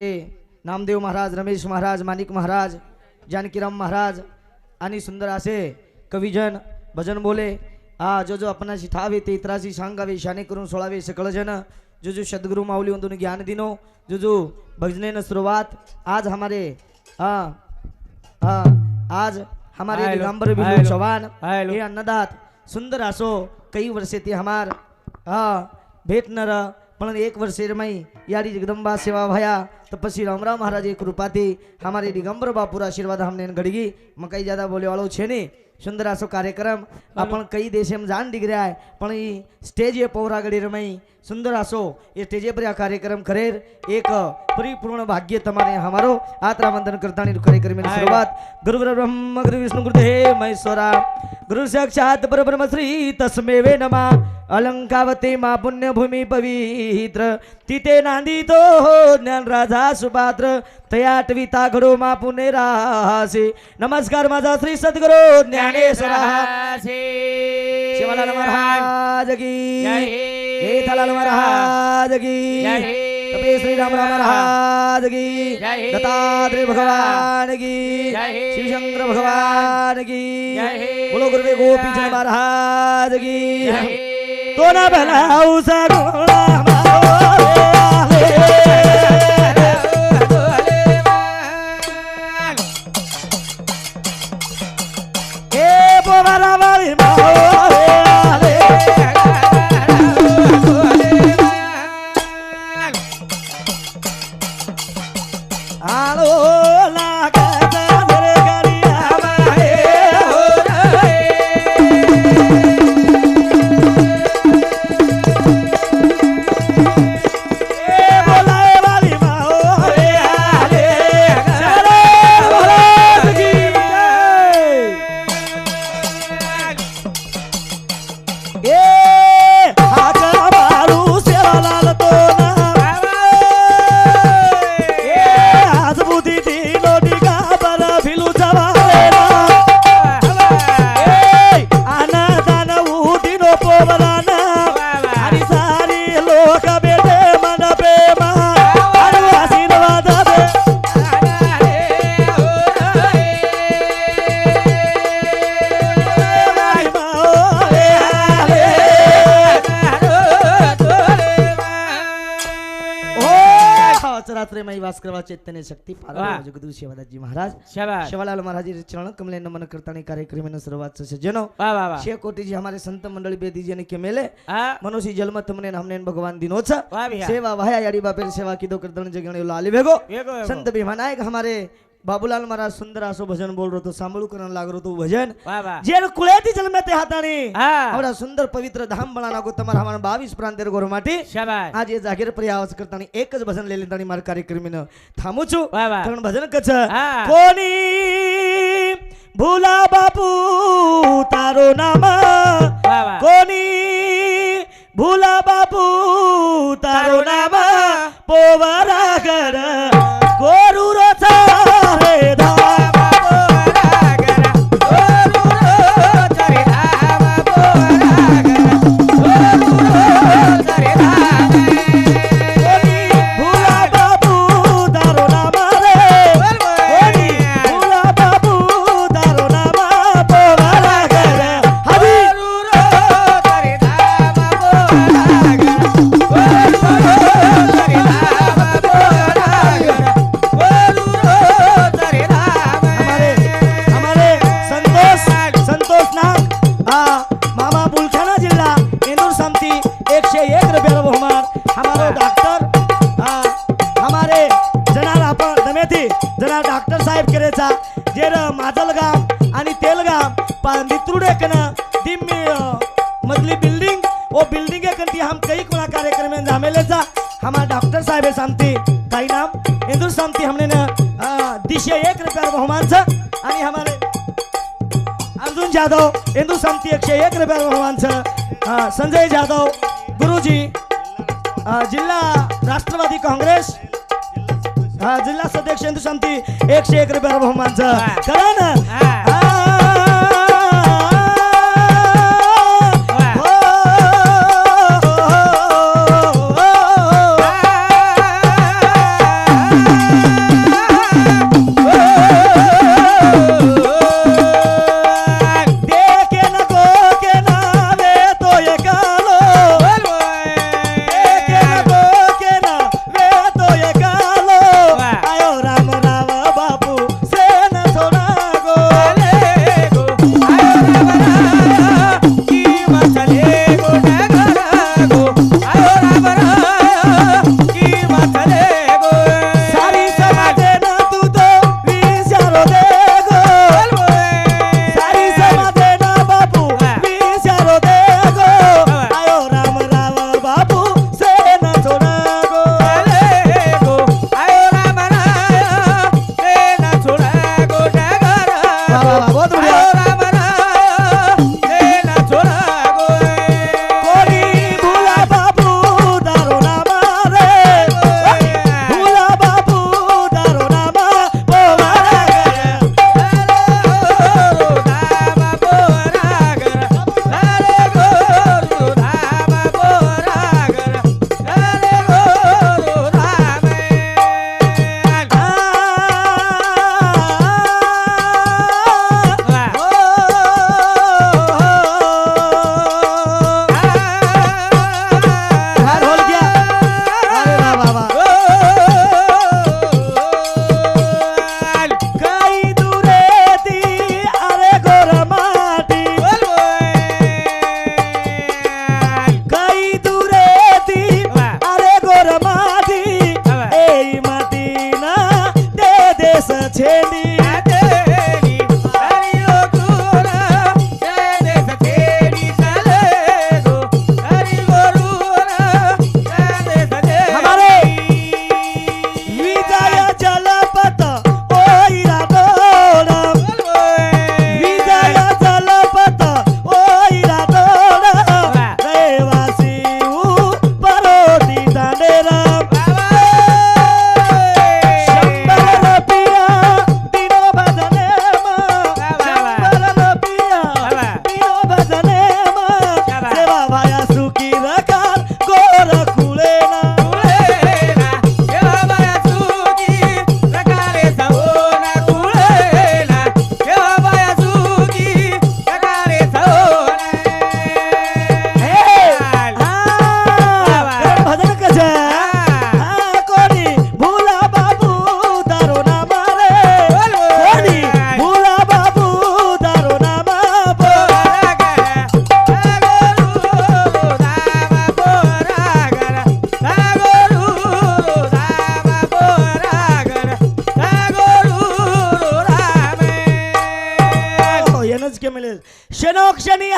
नामदेव महाराज रमेश महाराज माणिक महाराज जानकीराम महाराज आणि सुंदर असे कविजन भजन बोले हा जो जो आपणाशी ठावे ते इतराशी सांगावे शाने करून सोळावे सकळ जन जो जो सद्गुरु माऊली वंदून ज्ञान दिनो जो जो भजने सुरुवात आज हमारे हाँ हाँ आज हमारे दिगंबर चौहान हेलो. हे अन्नदात सुंदर असो कई वर्षे ते हमार हा भेटणार पण પણ એક વર્ષે રમાઈ યારી જગદમ્બા સેવા ભયા તપસ્વી રામરાવ મહારાજે કૃપાથી અમારી દિગંબર બાપુર આશીર્વાદ અમને ઘડગી મકાઈ જાદા બોલેવાળો છે ને સુંદર આસો કાર્યક્રમ આ પણ કઈ દેશ એમ જાણ દીકર્યા પણ એ સ્ટેજે પૌરાગડી રમાઈ સુંદર આસો એ સ્ટેજે પર આ કાર્યક્રમ કરેર એક પરિપૂર્ણ ભાગ્ય તમારે અમારો આત્રા વંદન કરતાની કાર્યક્રમની શરૂઆત ગુરુ બ્રહ્મ ગુરુ વિષ્ણુ ગુરુ દેહ મહેશ્વરા ગુરુ સાક્ષાત પરબ્રહ્મ શ્રી તસ્મેવે નમઃ अलंकावते मा पुण्यभूमी पवित्र. तिथे नांदितो ज्ञान राजा सुपात्र. तयाटविता घडो मा पुणे रासे नमस्कार माझा श्री सद्गुरु ज्ञानेश्वरा. शिवालाल महाराज की. हे. हेथलाल महाराज की. जय हे. तपे श्री राम महाराज की. हे. दत्तात्रेय भगवान की. जय हे. शिवशंकर भगवान की. हे. बोलो गुरुदेव महाराज की. जय हे. तो ओ रात्रे माई वास करवा चैतन्य शक्ती वाह. पार्वती जगदू शिवदाजी महाराज शिवालाल महाराज जी चरण कमले नमन करतानी कार्यक्रम सुरुवात सज्जनो शे कोटी जी हमारे संत मंडळी बेदीजी ने केमेले मनुष्य जन्म तुमने हमने भगवान दिनोच वाह भैया. सेवा वाया यारी बापेर सेवा की दो करदन जगणे बाबूलाल महाराज सुंदर असो भजन बोल रो सांभळू करण लाग होतो भजन. जेल कुळ्याती जन्मते हाताने. हमरा सुंदर पवित्र धाम बना को तमार हमारा बावीस प्रांतेर गोर माटी आज हे जागीर पर आवाज करताना एकच भजन लिहिले तानी मला कार्यक्रमीन थांबूच. कारण भजन कच कोणी भूला बापू तारो नाम. कोणी भूला बापू तारो नाम. पोवारा करा आणि हमारे अर्जुन जाधव इंदू शांती एकशे एक रुपया बहुमानचं आ, संजय जाधव गुरुजी जिल्हा राष्ट्रवादी काँग्रेस हा जिल्हा सदस्य इंदू शांती एकशे एक रुपया बहुमानचं. करा ना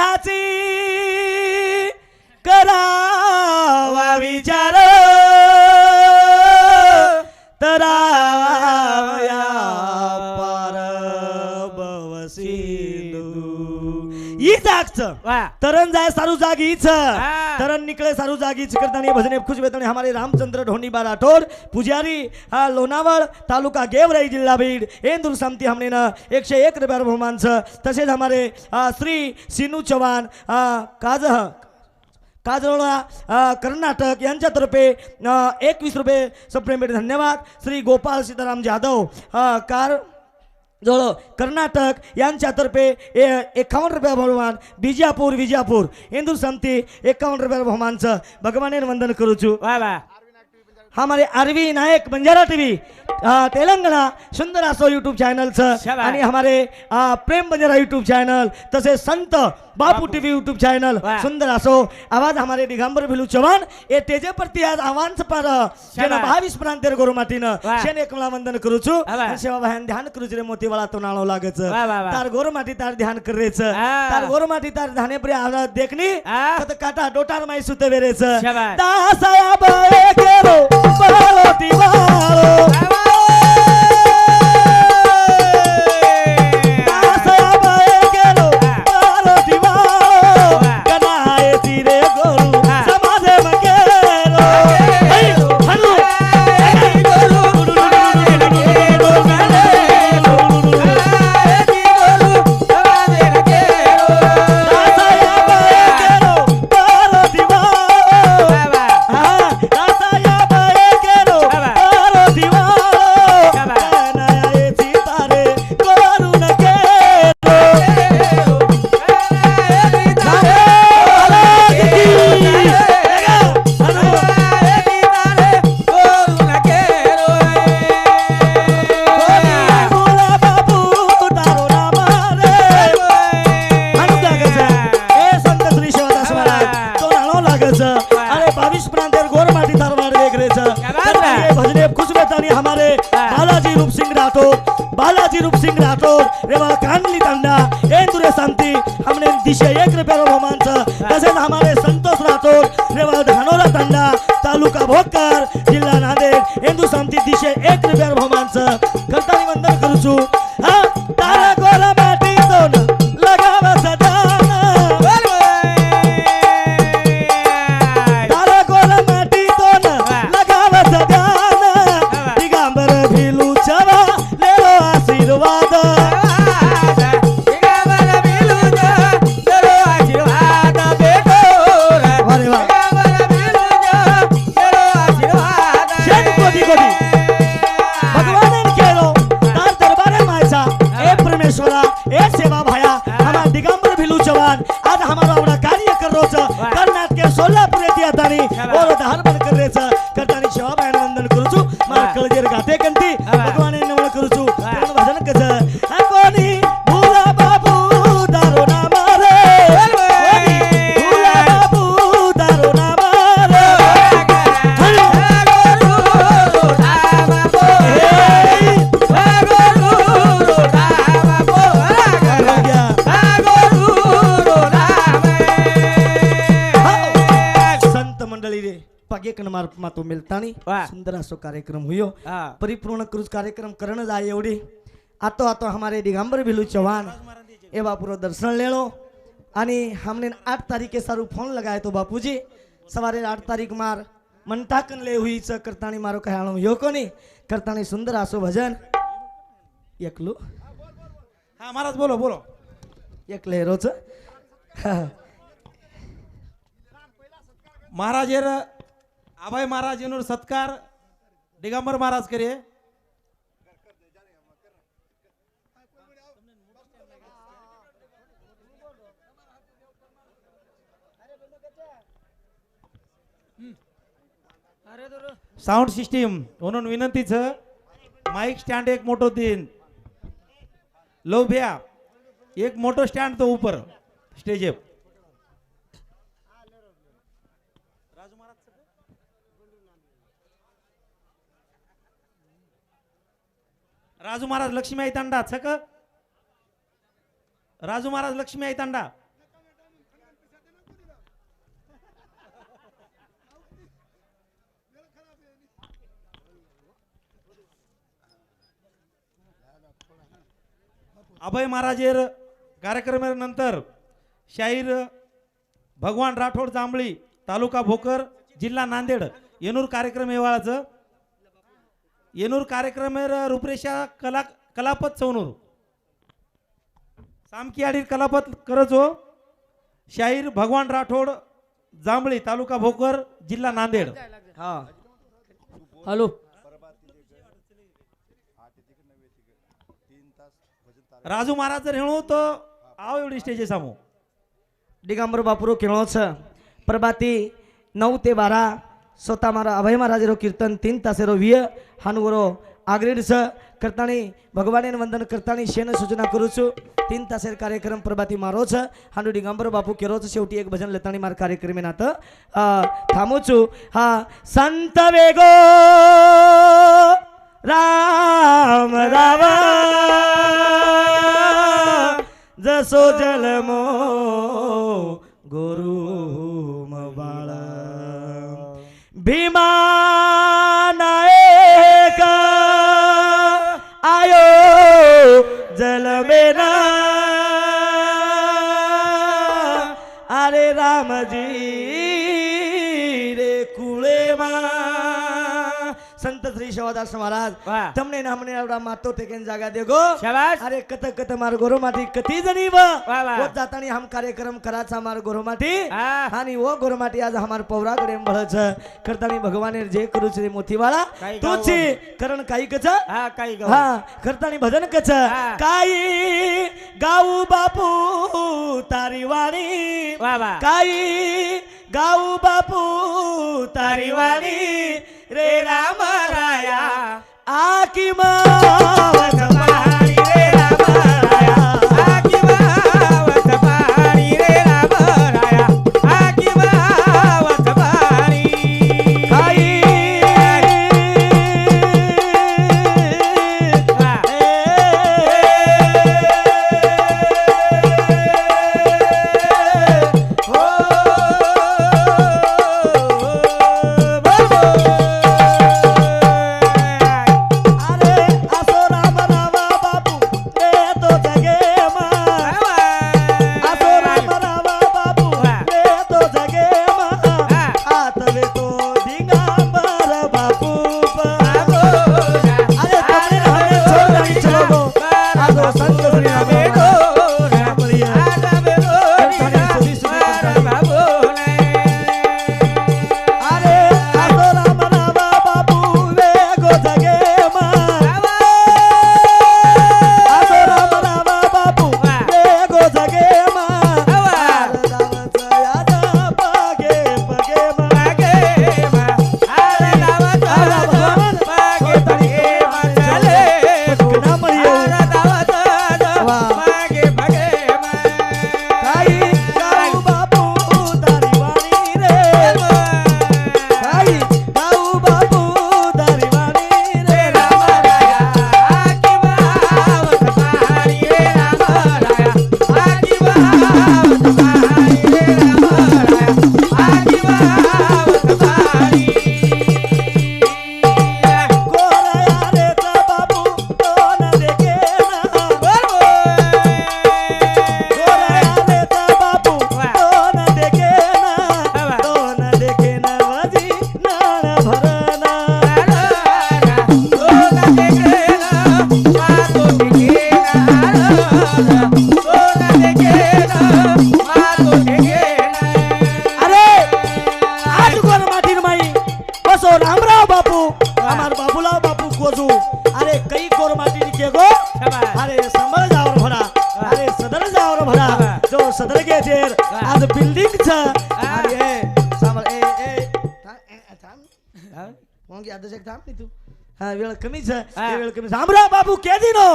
हाची करावा विचार. तरावया पार जागचं तरण जाय सारू जागीच. तरन निकले सारू जागी चिकरदानी भजने खुश वेतने हमारे रामचंद्र ढोंडीबा राठोड पुजारी हा लोणावळ तालुका गेवराई जिल्हा बीड इंदूर सामती हमने एकशे एक रुपया बहुमानचं तसेच हमारे श्री सिनू चव्हाण काज काजरोळा कर्नाटक यांच्यातर्फे अ, एकवीस रुपये सप्रेमेट धन्यवाद श्री गोपाल सीताराम जाधव कार जवळ कर्नाटक यांच्यातर्फे ए एकावन्न रुपया बहुमान बिजापूर विजापूर हिंदू समती एकावन्न रुपया बहुमानचं. भगवाने वंदन करूचू. हमारे आरवी नायक बंजारा टीव्ही तेलंगणा सुंदर असो यूट्यूब शाबास. आणि हमारे अ, प्रेम बंजारा यूट्यूब चॅनल तसेच संत बापू टीव्ही यूट्यूब चॅनल. सुंदर असो आवाज हमारे दिगंबर भिलू चव्हाण ए तेजे प्रति आज आव्हान पर जेन. बावीस प्रांतेर गोरु वाह. शेन एकमला वंदन करूचू सेवा भायान ध्यान करूच रे मोतीवाळा तो नाळो लागच. तार गोरु माटी तार ध्यान करेच आ. तार गोरु माटी तार ध्याने प्रिय आला देखनी आ. काटा डोटार माई सुते वेरेच. दासया बळे केरो un palo tibalo. हमारे बालाजी रूप सिंह राठौर बालाजी रूप सिंह राठौर रेवा कांडली तांडा एंदुरे शांती हमने दिशे एक रुपया बहुमानचं तसेच हमारे संतोष राठौर रेवा धानोरा तांडा तालुका भोकर जिल्हा नांदेड हिंदू शांती दिशे एक रुपया बहुमानचं करताना वंदन करूचू समारंभात तो मिळतानी वा. सुंदर असो कार्यक्रम हुयो. हा. परिपूर्ण क्रूज कार्यक्रम करण जाए एवढी. आतो आतो हमारे दिगंबर भिलू चौहान ए बापूरो दर्शन ले लो आणि हमने आठ तारीखे सारू फोन लगाए तो बापूजी. सवारे आठ तारीख मार मंटाकन ले हुई च करतानी मारो कहाणो यो कोनी. करतानी सुंदर आसो भजन. एकलो. हा महाराज बोलो बोलो. एक लहरोच महाराज अभय महाराज येनूर सत्कार. दिगंबर महाराज करे साऊंड सिस्टीम म्हणून विनंतीच माईक स्टँड एक मोठो दिन. लोभ्या एक मोठो स्टँड तो ऊपर स्टेज राजू महाराज लक्ष्मी आई तांडा छक. राजू महाराज लक्ष्मी आई तांडा. अभय महाराजेर कार्यक्रमानंतर शाहीर भगवान राठोड जांभळी तालुका भोकर जिल्हा नांदेड येनूर कार्यक्रम येवाळाचं येनूर कार्यक्रम रूपरेषा कला कलापत चौनूर सामकी आडीर कलापत करजो. शाहीर भगवान राठोड जांभळी तालुका भोकर जिल्हा नांदेड. हा. हॅलो. राजू महाराज जर हेणू तो आव एवढी स्टेजे सामू. दिगंबर बापुरो खेळो छ प्रभाती नऊ ते बारा. स्वतः मारा अभय महाराजेरो कीर्तन तीन तासेरो विय हानुवरो आग्रेड छ करताणी भगवाने वंदन करतानी शेन सूचना करू छु तीन तासेर कार्यक्रम प्रभाती मारो छ हानु दिगंबर बापू केरो छ शेवटी एक भजन लेतानी मार कार्यक्रम नात थांबू छु हा संत वेगो राम रावा जसो जलमो गुरु Be Bhima! સેવાદાસ મહારાજ તમને નામને આવડા માતો ટેકેન જાગા દેગો શાબાશ અરે કત કત માર ગોરો માથી કતી જણી વ ઓ જાતાની હમ કાર્યક્રમ કરાચા માર ગોરો માથી હાની ઓ ગોરો માથી આજ હમાર પૌરાગડ એમ ભળ છે કરતાની ભગવાને જે કરું છે મોતીવાળા તો છે કરણ કાઈ કચ હા કાઈ ગાવ હા કરતાની ભજન કચ કાઈ ગાઉ બાપુ તારી વાણી કાઈ ગાઉ બાપુ તારી વાણી गाऊ बापू तारी वाणी रे सदर घ्यायचे आज बिल्डिंगचा. अरे ए सामर ए ए. थांब मग यादच एक थांब तू. वेळ कमीच वेळ कमीच. रामराव बाबू केदिनो.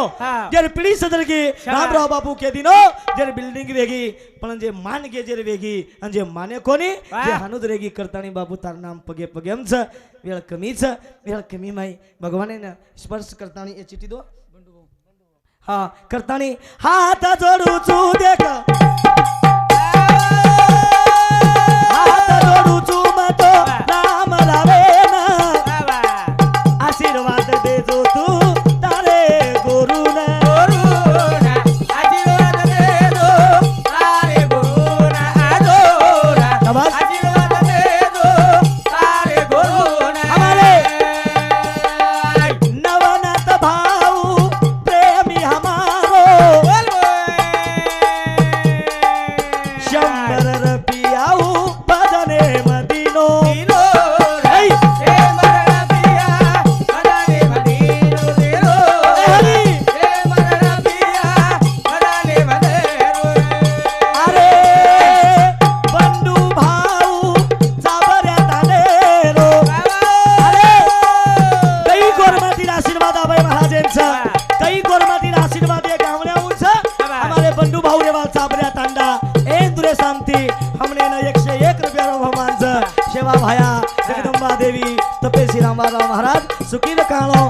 जर पिढी सदरगी रामराव बाबू केदिनो. जर बिल्डिंग वेगी पण जे मान गे वेगी आणि जे माने कोनी जे हनुद रेगी करताणी बाबू तार नाम पगे पगे आमचं. वेळ छे वेळ कमी माई. भगवाने स्पर्श करताणी हे चिठी दो. हा करताना हात जोडू चू तपेसी रामराव महाराज सुखील काळो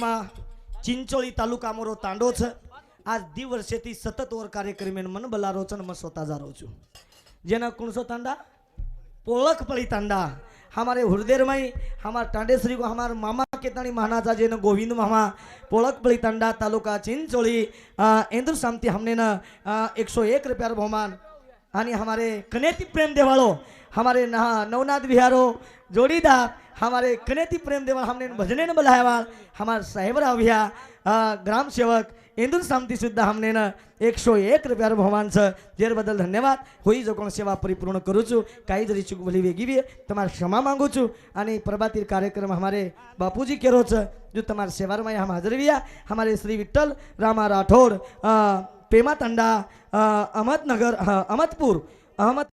ગામમાં ચિંચોળી તાલુકા અમારો તાંડો છે. આજ દી વર્ષેથી સતત ઓર કાર્યક્રમ મને બલારો છો ને મેં સોતા જારો છું. જેના કુણસો તાંડા? પોળખ પડી તાંડા. हमारे हुरदेर माई हमार टांडेश्री को हमार मामा केताणी महानाचा जे न गोविंद मामा पोळकपळी तांडा तालुका चिंचोळी इंद्र शांति हमने न एक सौ एक रुपया बहुमान आणि हमारे कनेती प्रेम देवाळो हमारे नहा नवनाथ बिहारो जोड़ीदार हमारे कनेती प्रेम देवा हमने भजने न बलायवाल हमारे साहेबरा भैया ग्राम सेवक इंदूर शांति सुद्धा हमने न एक सौ एक रुपया भगवान से जेर बदल धन्यवाद। होई जो कौन सेवा परिपूर्ण करूँ चु काही जरी चुक भली वेगी बी तुम्हाला क्षमा मागू चु अने प्रभातीर कार्यक्रम हमारे बापूजी केरोचं जो तुम्हार सेवार में हम हाजर विया। हमारे श्री विठ्ठल रामा राठोड पेमा तंडा अहमदनगर अहमदपूर अहमद